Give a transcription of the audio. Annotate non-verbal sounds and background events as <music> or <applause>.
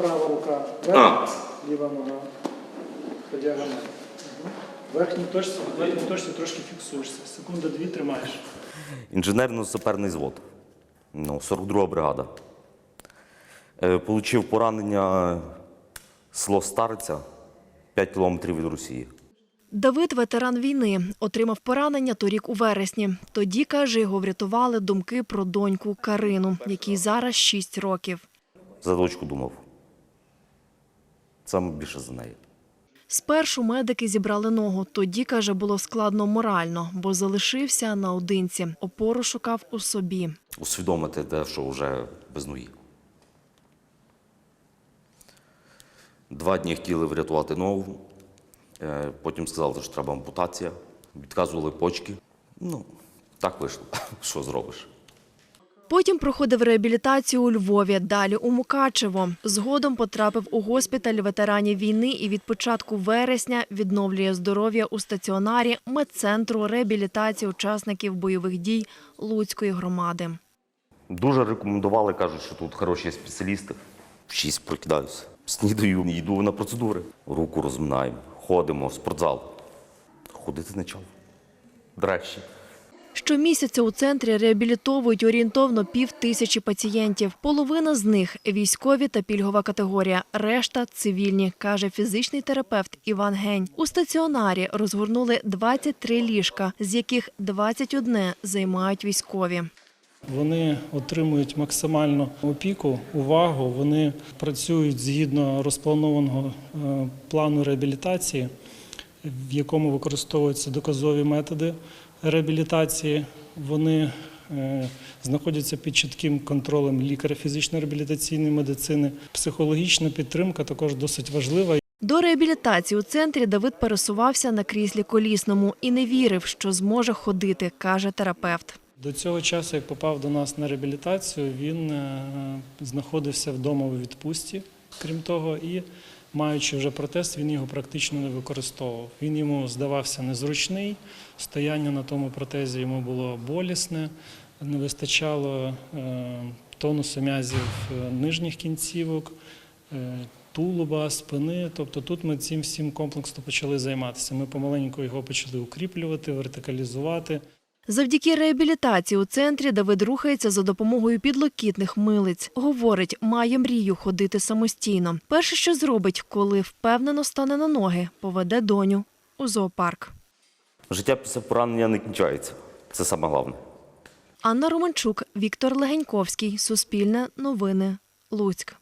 Права рука А. вверх, ліва нога по діагоналі. В Верхній точці, в верхній точці трошки фіксуєшся. Секунда дві тримаєш. Інженерно-саперний звод. Ну, 42 бригада. Е, Получив поранення село Стариця, 5 кілометрів від Росії. Давид ветеран війни, отримав поранення торік у вересні. Тоді, каже, його врятували думки про доньку Карину, якій зараз 6 років. За дочку думав. Саме більше за неї. Спершу медики зібрали ногу. Тоді, каже, було складно морально, бо залишився наодинці. Опору шукав у собі. Усвідомити те, що вже без ноги. Два дні хотіли врятувати ногу. Е, Потім сказали, що треба ампутація. Відказували почки. Ну, так вийшло. <laughs> Що зробиш? Потім проходив реабілітацію у Львові, далі у Мукачево. Згодом потрапив у госпіталь ветеранів війни і від початку вересня відновлює здоров'я у стаціонарі медцентру реабілітації учасників бойових дій Луцької громади. Дуже рекомендували, кажуть, що тут хороші спеціалісти. Шість прокидаюся. Снідаю, йду на процедури. Руку розминаємо, ходимо в спортзал. Ходити почав. Дрещі. Щомісяця у центрі реабілітовують орієнтовно пів тисячі пацієнтів. Половина з них військові та пільгова категорія, решта цивільні, каже фізичний терапевт Іван Гень. У стаціонарі розгорнули 23 ліжка, з яких 21 займають військові. Вони отримують максимальну опіку, увагу. Вони працюють згідно розпланованого е, плану реабілітації, в якому використовуються доказові методи реабілітації. Вони е, знаходяться під чітким контролем лікаря фізично-реабілітаційної медицини. Психологічна підтримка також досить важлива. До реабілітації у центрі Давид пересувався на кріслі колісному і не вірив, що зможе ходити, каже терапевт. До цього часу, як попав до нас на реабілітацію, він е, знаходився вдома у відпустці, крім того, і маючи вже протез, він його практично не використовував. Він йому здавався незручний, стояння на тому протезі йому було болісне, не вистачало е, тонусу м'язів е, нижніх кінцівок. е, Тулуба, спини, тобто тут ми цим всім комплексно почали займатися. Ми помаленьку його почали укріплювати, вертикалізувати. Завдяки реабілітації у центрі Давид рухається за допомогою підлокітних милиць. Говорить, має мрію ходити самостійно. Перше, що зробить, коли впевнено стане на ноги, поведе доню у зоопарк. Життя після поранення не кінчається. Це саме головне. Анна Романчук, Віктор Легеньковський, Суспільне, Новини, Луцьк.